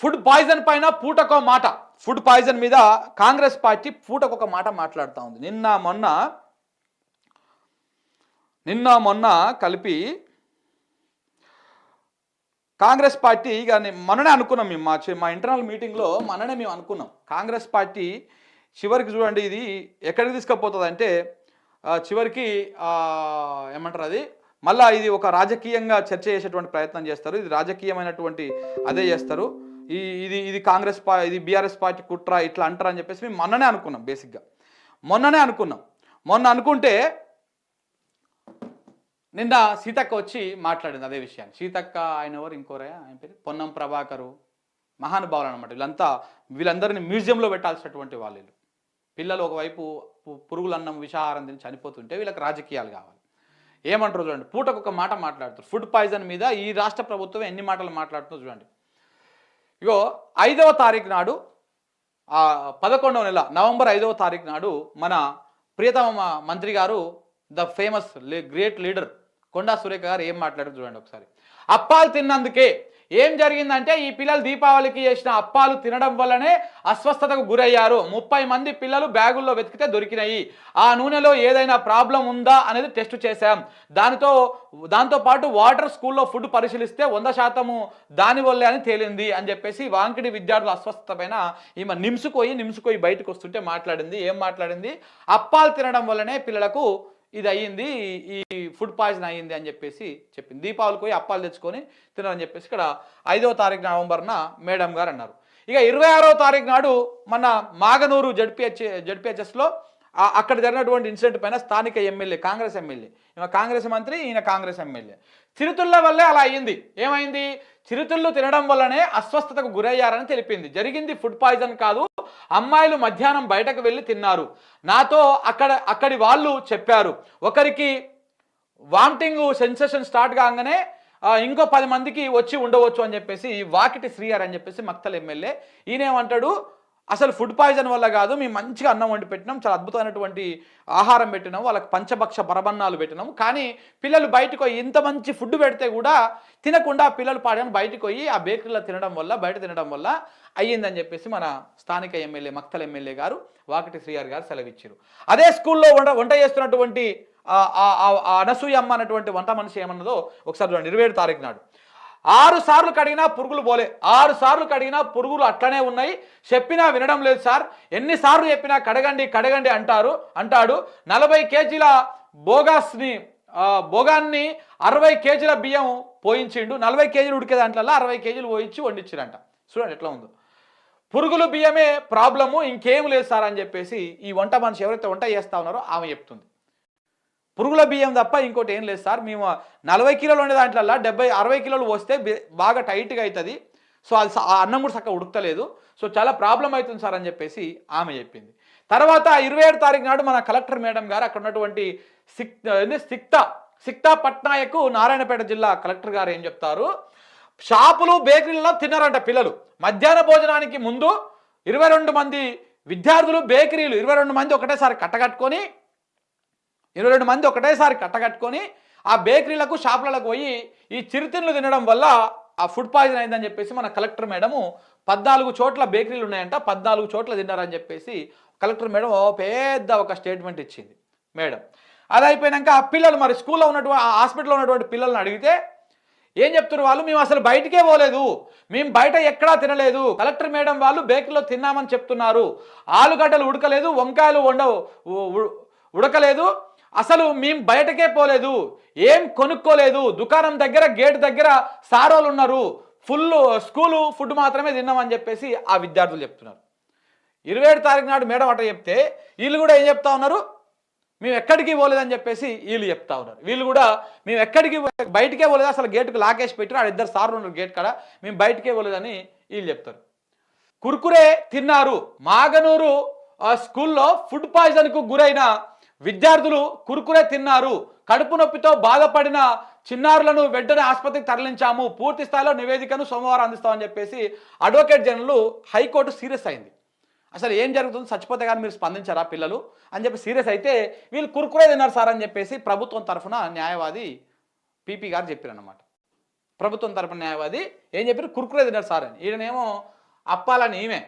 Food poison పైన పూటకో మాట. Food poison మీద కాంగ్రెస్ పార్టీ పూటకొక మాట మాట్లాడుతూ ఉంది. నిన్న మొన్న నిన్న మొన్న కలిపి కాంగ్రెస్ పార్టీ ఇక మననే మొన్ననే అనుకున్నాం మేము. మా మా ఇంటర్నల్ మీటింగ్లో మొన్ననే మేము అనుకున్నాం. కాంగ్రెస్ పార్టీ చివరికి చూడండి ఇది ఎక్కడికి తీసుకుపోతుంది అంటే చివరికి ఏమంటారు అది? మళ్ళీ ఇది ఒక రాజకీయంగా చర్చ చేసేటువంటి ప్రయత్నం చేస్తారు. ఇది రాజకీయమైనటువంటి అదే చేస్తారు. ఈ ఇది ఇది కాంగ్రెస్ పా ఇది బీఆర్ఎస్ పార్టీ కుట్ర ఇట్లా అంటారు అని చెప్పేసి మేము మొన్ననే అనుకున్నాం బేసిక్గా. మొన్ననే అనుకున్నాం. మొన్న అనుకుంటే నిన్న సీతక్క వచ్చి మాట్లాడింది అదే విషయాన్ని. సీతక్క ఆయన ఎవరు? ఇంకోరే? ఆయన పేరు? పొన్నం ప్రభాకరు. మహానుభావులు అనమాట వీళ్ళంతా వీళ్ళందరినీ మ్యూజియంలో పెట్టాల్సినటువంటి వాళ్ళు వీళ్ళు. పిల్లలు ఒకవైపు పు- పురుగులన్నం విషాహారం తిని చనిపోతుంటే వీళ్ళకి రాజకీయాలు కావాలి. ఏమంటారు చూడండి పూటకు ఒక మాట మాట్లాడుతారు ఫుడ్ పాయిజన్ మీద ఈ రాష్ట్ర ప్రభుత్వం ఎన్ని మాటలు మాట్లాడుతుందో చూడండి. ఇగో ఐదవ తారీఖు నాడు ఆ పదకొండవ నెల నవంబర్ ఐదవ తారీఖు నాడు మన ప్రియతమ మ- మంత్రి గారు the famous great leader Konda Surekha గారు ఏం మాట్లాడారు చూడండి ఒకసారి. అప్పాలు తిన్నందుకే ఏం జరిగిందంటే ఈ పిల్లలు దీపావళికి చేసిన అప్పాలు తినడం వల్లనే అస్వస్థతకు గురయ్యారు. ముప్పై మంది పిల్లలు బ్యాగుల్లో వెతికితే దొరికినాయి. ఆ నూనెలో ఏదైనా ప్రాబ్లం ఉందా అనేది టెస్ట్ చేశాం. దానితో దాంతో పాటు వాటర్ స్కూల్లో ఫుడ్ పరిశీలిస్తే వంద శాతము దాని వల్లే అని తేలింది అని చెప్పేసి వాంకిడి విద్యార్థుల అస్వస్థత పైన ఈమె నిమ్సుకోయి నిమ్సుకోయి బయటకు వస్తుంటే మాట్లాడింది. ఏం మాట్లాడింది? అప్పాలు తినడం వల్లనే పిల్లలకు ఇది అయ్యింది ఈ ఫుడ్ పాయిజన్ అయ్యింది అని చెప్పేసి చెప్పింది. దీపావళికి పోయి అప్పాలు తెచ్చుకొని తినాలని చెప్పేసి ఇక్కడ ఐదవ తారీఖు నవంబర్న మేడం గారు అన్నారు. ఇక ఇరవై ఆరో తారీఖు నాడు మన మాగనూరు జడ్పిహెచ్ జడ్పిహెచ్ఎస్లో అక్కడ జరిగినటువంటి ఇన్సిడెంట్ పైన స్థానిక ఎమ్మెల్యే కాంగ్రెస్ ఎమ్మెల్యే ఈమె కాంగ్రెస్ మంత్రి ఈయన కాంగ్రెస్ ఎమ్మెల్యే. చిరుతుళ్ళ వల్లే అలా అయ్యింది. ఏమైంది? చిరుతుళ్ళు తినడం వల్లనే అస్వస్థతకు గురయ్యారని తెలిపింది. జరిగింది ఫుడ్ పాయిజన్ కాదు అమ్మాయిలు మధ్యాహ్నం బయటకు వెళ్ళి తిన్నారు. నాతో అక్కడ అక్కడి వాళ్ళు చెప్పారు. ఒకరికి వామిటింగ్ సెన్సేషన్ స్టార్ట్ కాగానే ఇంకో పది మందికి వచ్చి ఉండవచ్చు అని చెప్పేసి వాకిటి శ్రీయార్ అని చెప్పేసి మక్తల్ ఎమ్మెల్యే ఈయనేమంటాడు? అసలు ఫుడ్ పాయిజన్ వల్ల కాదు మేము మంచిగా అన్నం వండి పెట్టినాం చాలా అద్భుతమైనటువంటి ఆహారం పెట్టినాం వాళ్ళకి పంచభక్ష పరబన్నాలు పెట్టినాం. కానీ పిల్లలు బయటకు పోయి ఇంత మంచి ఫుడ్ పెడితే కూడా తినకుండా పిల్లలు పాడని బయటకు పోయి ఆ బేకరీలో తినడం వల్ల బయట తినడం వల్ల అయ్యిందని చెప్పేసి మన స్థానిక ఎమ్మెల్యే మక్తల్ ఎమ్మెల్యే గారు వాకటి శ్రీగారు గారు సెలవిచ్చారు. అదే స్కూల్లో వంట వంట చేస్తున్నటువంటి అనసూయమ్మ అనసూయ అమ్మ అన్నటువంటి వంట మనిషి ఏమన్నదో ఒకసారి చూడండి ఇరవై ఏడు తారీఖు నాడు. ఆరు సార్లు కడిగినా పురుగులు పోలే. ఆరు సార్లు కడిగినా పురుగులు అట్లనే ఉన్నాయి. చెప్పినా వినడం లేదు సార్. ఎన్నిసార్లు చెప్పినా కడగండి కడగండి అంటారు అంటాడు. నలభై కేజీల బోగాస్ని బోగాన్ని అరవై కేజీల బియ్యం పోయించిండు. నలభై కేజీలు ఉడికే దాంట్లో అరవై కేజీలు పోయించి వండించిరంట. చూడండి ఎట్లా ఉందో. పురుగులు బియ్యమే ప్రాబ్లము ఇంకేం లేదు సార్ అని చెప్పేసి ఈ వంట మనిషి ఎవరైతే వంట చేస్తా ఉన్నారో ఆమె చెప్తుంది. పురుగుల బియ్యం తప్ప ఇంకోటి ఏం లేదు సార్. మేము నలభై కిలోలు ఉండే దాంట్లో డెబ్బై అరవై కిలోలు వస్తే బాగా టైట్గా అవుతుంది సో అది ఆ అన్నం కూడా చక్కగా ఉడకలేదు సో చాలా ప్రాబ్లం అవుతుంది సార్ అని చెప్పేసి ఆమె చెప్పింది. తర్వాత ఇరవై ఏడు తారీఖు నాడు మన కలెక్టర్ మేడం గారు అక్కడ ఉన్నటువంటి సిక్ ఏంది? సిక్తా సిక్తా పట్నాయక్ నారాయణపేట జిల్లా కలెక్టర్ గారు ఏం చెప్తారు? షాపులు బేకరీలలో తిన్నారంట పిల్లలు. మధ్యాహ్న భోజనానికి ముందు ఇరవై రెండు మంది విద్యార్థులు బేకరీలు ఇరవై రెండు మంది ఒకటేసారి కట్టగట్టుకొని ఇరవై రెండు మంది ఒకటేసారి కట్టగట్టుకొని ఆ బేకరీలకు షాపులకు పోయి ఈ చిరుతిండ్లు తినడం వల్ల ఆ ఫుడ్ పాయిజన్ అయిందని చెప్పేసి మన కలెక్టర్ మేడము పద్నాలుగు చోట్ల బేకరీలు ఉన్నాయంట పద్నాలుగు చోట్ల తిన్నారని చెప్పేసి కలెక్టర్ మేడం ఓ పెద్ద ఒక స్టేట్మెంట్ ఇచ్చింది మేడం. అది అయిపోయినాక ఆ పిల్లలు మరి స్కూల్లో ఉన్నటువంటి ఆ హాస్పిటల్లో ఉన్నటువంటి పిల్లల్ని అడిగితే ఏం చెప్తున్నారు వాళ్ళు? మేము అసలు బయటికే పోలేదు. మేము బయట ఎక్కడా తినలేదు. కలెక్టర్ మేడం వాళ్ళు బేకరీలో తిన్నామని చెప్తున్నారు. ఆలుగడ్డలు ఉడకలేదు వంకాయలు వండవు ఉడకలేదు. అసలు మేము బయటకే పోలేదు ఏం కొనుక్కోలేదు దుకాణం దగ్గర గేట్ దగ్గర సారోలు ఉన్నారు ఫుల్ స్కూలు ఫుడ్ మాత్రమే తిన్నామని చెప్పేసి ఆ విద్యార్థులు చెప్తున్నారు. ఇరవై ఏడు తారీఖు నాడు మేడం అట చెప్తే వీళ్ళు కూడా ఏం చెప్తా ఉన్నారు? మేము ఎక్కడికి పోలేదని చెప్పేసి వీళ్ళు చెప్తా ఉన్నారు. వీళ్ళు కూడా మేము ఎక్కడికి బయటకే పోలేదు అసలు గేటుకు లాకేసి పెట్టారు ఆడ ఇద్దరు సార్లు ఉన్నారు గేట్ కాడ మేము బయటకే పోలేదని వీళ్ళు చెప్తారు. కుర్కురే తిన్నారు. మాగనూరు ఆ, స్కూల్లో ఫుడ్ పాయిజన్కు గురైన విద్యార్థులు కురుకురే తిన్నారు. కడుపు నొప్పితో బాధపడిన చిన్నారులను వెంటనే ఆసుపత్రికి తరలించాము. పూర్తి స్థాయిలో నివేదికను సోమవారం అందిస్తామని చెప్పేసి అడ్వకేట్ జనరల్ హైకోర్టు సీరియస్ అయింది. అసలు ఏం జరుగుతుంది? చచ్చిపోతే కానీ మీరు స్పందించారా పిల్లలు? అని చెప్పి సీరియస్ అయితే వీళ్ళు కుర్కురే తిన్నారు సార్ అని చెప్పేసి ప్రభుత్వం తరఫున న్యాయవాది పీపీ గారు చెప్పారన్నమాట. ప్రభుత్వం తరపున న్యాయవాది ఏం చెప్పారు? కురుకురే తిన్నారు సార్ అని. ఈయననేమో అప్పాలని ఈమె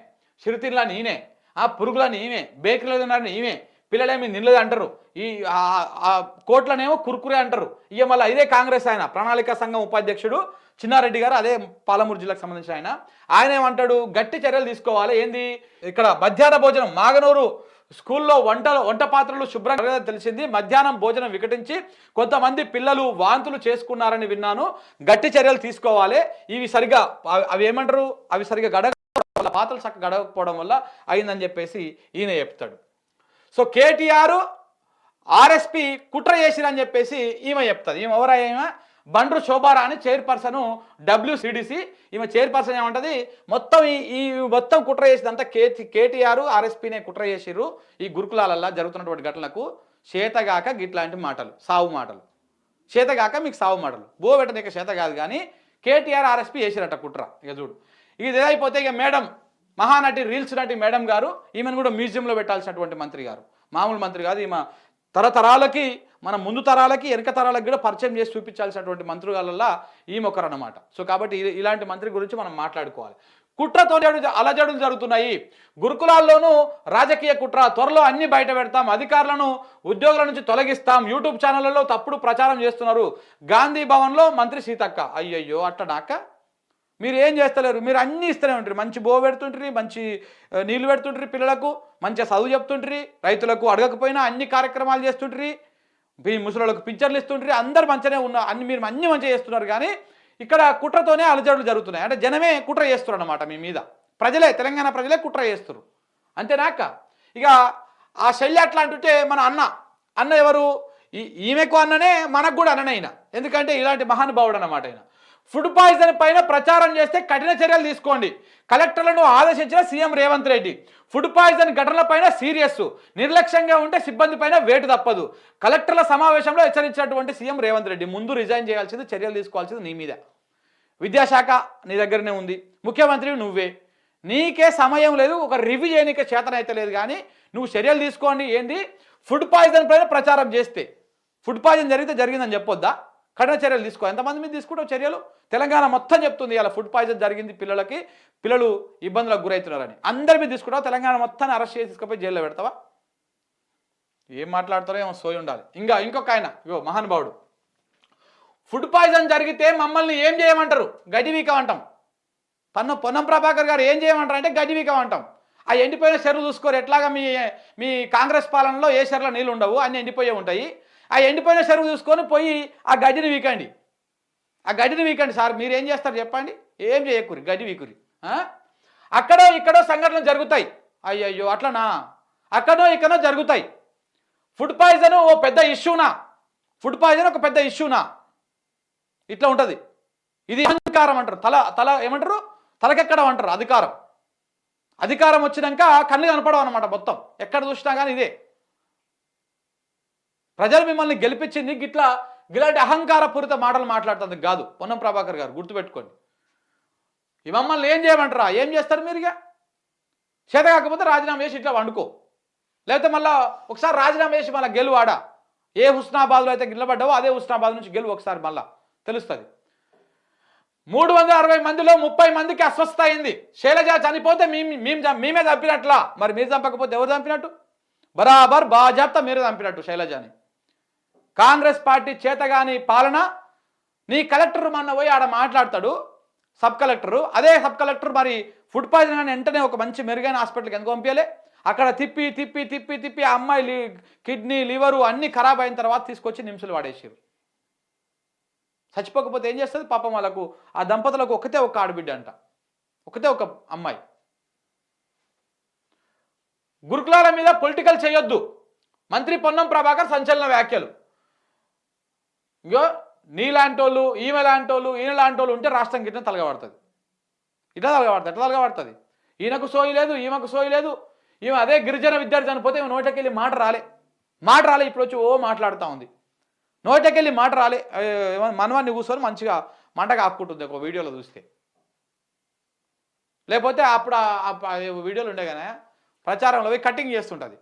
చిరుతిళ్ళని ఈయనే ఆ పురుగులని ఈమె బేకరీలో తిన్నారని ఈమె పిల్లలేమి నిన్నది అంటారు. ఈ ఆ- కోట్లనేమో కురుకురే అంటారు. ఇక మళ్ళీ ఇదే కాంగ్రెస్ ఆయన ప్రణాళిక సంఘం ఉపాధ్యక్షుడు చిన్నారెడ్డి గారు అదే పాలమూరు జిల్లాకు సంబంధించిన ఆయన. ఆయన ఏమంటాడు? గట్టి చర్యలు తీసుకోవాలి. ఏంది? ఇక్కడ మధ్యాహ్న భోజనం మాగనూరు స్కూల్లో వంటలు వంట పాత్రలు శుభ్రంగా తెలిసింది. మధ్యాహ్నం భోజనం వికటించి కొంతమంది పిల్లలు వాంతులు చేసుకున్నారని విన్నాను. గట్టి చర్యలు తీసుకోవాలి. ఇవి సరిగా అవి- ఏమంటారు? అవి సరిగా గడగ వాళ్ళ పాత్రలు చక్క గడగకపోవడం వల్ల అయిందని చెప్పేసి ఈయన చెప్తాడు. సో కేటీఆర్ ఆర్ఎస్పి కుట్ర చేసిరని చెప్పేసి ఈమె చెప్తుంది. ఈమె ఎవరా ఈమె? బండ్రు శోభారాణి చైర్పర్సన్ డబ్ల్యూసిడిసి ఈమె చైర్పర్సన్ ఏమంటది? మొత్తం ఈ ఈ మొత్తం కుట్ర చేసిందంతా కే కేటీఆర్ ఆర్ఎస్పీనే కుట్ర చేసిర్రు ఈ గురుకులాలల్లో జరుగుతున్నటువంటి ఘటనలకు చేతగాక గిట్లాంటి మాటలు సావు మాటలు. చేతగాక మీకు సావు మాటలు. బో పెట్టనీక చేత కాదు కానీ కేటీఆర్ ఆర్ఎస్పీ చేసిరట కుట్ర. ఇక చూడు. ఇది ఏదైపోతే ఇక మేడం మహానటి రీల్స్ నటి మేడం గారు ఈమెను కూడా మ్యూజియంలో పెట్టాల్సినటువంటి మంత్రి గారు. మామూలు మంత్రి కాదు ఈమె తరతరాలకి మన ముందు తరాలకి వెనక తరాలకు కూడా పరిచయం చేసి చూపించాల్సినటువంటి మంత్రులల్లా ఈమె ఒకరన్నమాట. సో కాబట్టి ఇలాంటి మంత్రి గురించి మనం మాట్లాడుకోవాలి. కుట్రతో అలజడులు జరుగుతున్నాయి. గురుకులాల్లోనూ రాజకీయ కుట్ర త్వరలో అన్ని బయట పెడతాం అధికారులను ఉద్యోగుల నుంచి తొలగిస్తాం యూట్యూబ్ ఛానళ్ళలో తప్పుడు ప్రచారం చేస్తున్నారు. గాంధీ భవన్లో మంత్రి సీతక్క. అయ్యయ్యో అట్టడాక మీరు ఏం చేస్తలేరు? మీరు అన్నీ ఇస్తూనే ఉంటారు మంచి బో పెడుతుంటారు మంచి నీళ్ళు నీళ్ళు పెడుతుంటారు పిల్లలకు మంచిగా చదువు చెప్తుంటారు రైతులకు అడగకపోయినా అన్ని కార్యక్రమాలు చేస్తుంటారు మీ ముసలిలకు పింఛన్లు ఇస్తుంటారు అందరు మంచిగానే ఉన్న అన్ని మీరు అన్ని మంచిగా చేస్తున్నారు కానీ ఇక్కడ కుట్రతోనే అలజడులు జరుగుతున్నాయి. అంటే జనమే కుట్ర చేస్తున్నారు అనమాట మీ మీద. ప్రజలే తెలంగాణ ప్రజలే కుట్ర చేస్తున్నారు అంతేనాక ఇక ఆ శల్య అట్లా అంటుంటే మన అన్న అన్న ఎవరు? ఈ ఈమెకు అన్ననే మనకు కూడా అన్ననైనా. ఎందుకంటే ఇలాంటి మహానుభావుడు అన్నమాట ఆయన. ఫుడ్ పాయిజన్ పైన ప్రచారం చేస్తే కఠిన చర్యలు తీసుకోండి. కలెక్టర్లను ఆదేశించిన CM Revanth Reddy food poison ఘటనలపైన serious నిర్లక్ష్యంగా ఉంటే సిబ్బంది పైన వేటు తప్పదు. కలెక్టర్ల సమావేశంలో హెచ్చరించినటువంటి సీఎం రేవంత్ రెడ్డి ముందు రిజైన్ చేయాల్సింది చర్యలు తీసుకోవాల్సింది నీ మీద. విద్యాశాఖ నీ దగ్గరనే ఉంది. ముఖ్యమంత్రి నువ్వే. నీకే సమయం లేదు ఒక రివ్యూ చేయనీకే అయితే లేదు కానీ నువ్వు చర్యలు తీసుకోండి ఏంది? ఫుడ్ పాయిజన్ పైన ప్రచారం చేస్తే. ఫుడ్ పాయిజన్ జరిగితే జరిగిందని చెప్పొద్దా? కఠిన చర్యలు తీసుకో. ఎంతమంది మీద తీసుకుంటావు చర్యలు? తెలంగాణ మొత్తం చెప్తుంది ఇలా ఫుడ్ పాయిజన్ జరిగింది పిల్లలకి పిల్లలు ఇబ్బందులకు గురవుతున్నారని. అందరి మీద తీసుకుంటావు? తెలంగాణ మొత్తాన్ని అరెస్ట్ చేసి తీసుకుపోయి జైల్లో పెడతావా? ఏం మాట్లాడతారో ఏమో సోయి ఉండాలి. ఇంకా ఇంకొక ఆయన ఇగో మహానుభావుడు. ఫుడ్ పాయిజన్ జరిగితే మమ్మల్ని ఏం చేయమంటారు? గడివీకం అంటాం. పన్ను పొన్నం ప్రభాకర్ గారు ఏం చేయమంటారు అంటే గడివీకం అంటాం. ఆ ఎండిపోయిన చెరువు చూసుకోరు. ఎట్లాగా మీ మీ కాంగ్రెస్ పాలనలో ఏ చెరువులో నీళ్ళు ఉండవు అన్ని ఎండిపోయే ఉంటాయి. ఆ ఎండిపోయిన చెరువు చూసుకొని పోయి ఆ గడ్డిని వీకండి. ఆ గడ్డిని వీకండి సార్ మీరు ఏం చేస్తారు చెప్పండి? ఏం చేయకూరి గడ్డి వీకురి? అక్కడో ఇక్కడో సంఘటనలు జరుగుతాయి. అయ్యయ్యో అట్లనా? అక్కడో ఇక్కడో జరుగుతాయి. ఫుడ్ పాయిజన్ ఓ పెద్ద ఇష్యూనా? ఫుడ్ పాయిజన్ ఒక పెద్ద ఇష్యూనా? ఇట్లా ఉంటుంది. ఇది అహంకారం అంటారు. తల తల ఏమంటారు? తలకెక్కడం అంటారు అధికారం. అధికారం వచ్చినాక కళ్ళు కనపడవు అనమాట మొత్తం. ఎక్కడ చూసినా కానీ ఇదే. ప్రజలు మిమ్మల్ని గెలిపించింది గిట్లా ఇలాంటి అహంకారపూరిత మాటలు మాట్లాడుతుంది కాదు. పొన్నం ప్రభాకర్ గారు గుర్తుపెట్టుకోండి. ఈ మమ్మల్ని ఏం చేయమంటారా? ఏం చేస్తారు మీరు ఇక? చేత కాకపోతే రాజీనామా చేసి ఇట్లా వండుకో. లేకపోతే మళ్ళా ఒకసారి రాజీనామా చేసి మళ్ళీ గెలువాడా? ఏ హుస్నాబాద్లో అయితే నిలబడ్డావో అదే హుస్నాబాద్ నుంచి గెలువు ఒకసారి మళ్ళా. తెలుస్తుంది. మూడు వందల అరవై మందిలో ముప్పై మందికి అస్వస్థ అయింది. శైలజ చనిపోతే మేము మేమే చంపినట్లా. మరి మీరు చంపకపోతే ఎవరు చంపినట్టు? బరాబర్ బాజాప్తా మీరే చంపినట్టు శైలజాని. కాంగ్రెస్ పార్టీ చేతగాని పాలన నీ కలెక్టర్ మొన్న పోయి ఆడ మాట్లాడతాడు సబ్ కలెక్టరు. అదే సబ్ కలెక్టర్ మరి ఫుడ్ పాయిజన్ అని వెంటనే ఒక మంచి మెరుగైన హాస్పిటల్కి ఎందుకు పంపించాలి అక్కడ తిప్పి తిప్పి తిప్పి తిప్పి ఆ అమ్మాయి లి కిడ్నీ లివరు అన్నీ ఖరాబ్ అయిన తర్వాత తీసుకొచ్చి నిమిషాలు వాడేసారు చచ్చిపోకపోతే ఏం చేస్తుంది పాపం వాళ్ళకు? ఆ దంపతులకు ఒకతే ఒక ఆడబిడ్డ అంట. ఒకతే ఒక అమ్మాయి. గురుకులాల మీద పొలిటికల్ చేయొద్దు. మంత్రి పొన్నం ప్రభాకర్ సంచలన వ్యాఖ్యలు. ఇగో నీలాంటోళ్ళు ఈమె లాంటోళ్ళు ఈయన లాంటోళ్ళు ఉంటే రాష్ట్రం గిట్ల తలగబడుతుంది. ఇట్లా తలగబడుతుంది ఎట్లా తలగబడుతుంది? ఈయనకు సోయి లేదు ఈమెకు సోయి లేదు. ఈమె అదే గిరిజన విద్యార్థి చనిపోతే ఈమె నోటకెళ్ళి మాట రాలే. మాట రాలే ఇప్పుడు వచ్చి ఓ మాట్లాడుతూ ఉంది. నోటకెళ్ళి మాట రాలే. మనవాన్ని కూర్చొని మంచిగా మంటగా ఆపుకుంటుంది ఒక వీడియోలో చూస్తే. లేకపోతే అప్పుడు వీడియోలు ఉండే కానీ ప్రచారంలో పోయి కటింగ్ చేస్తుంటుంది.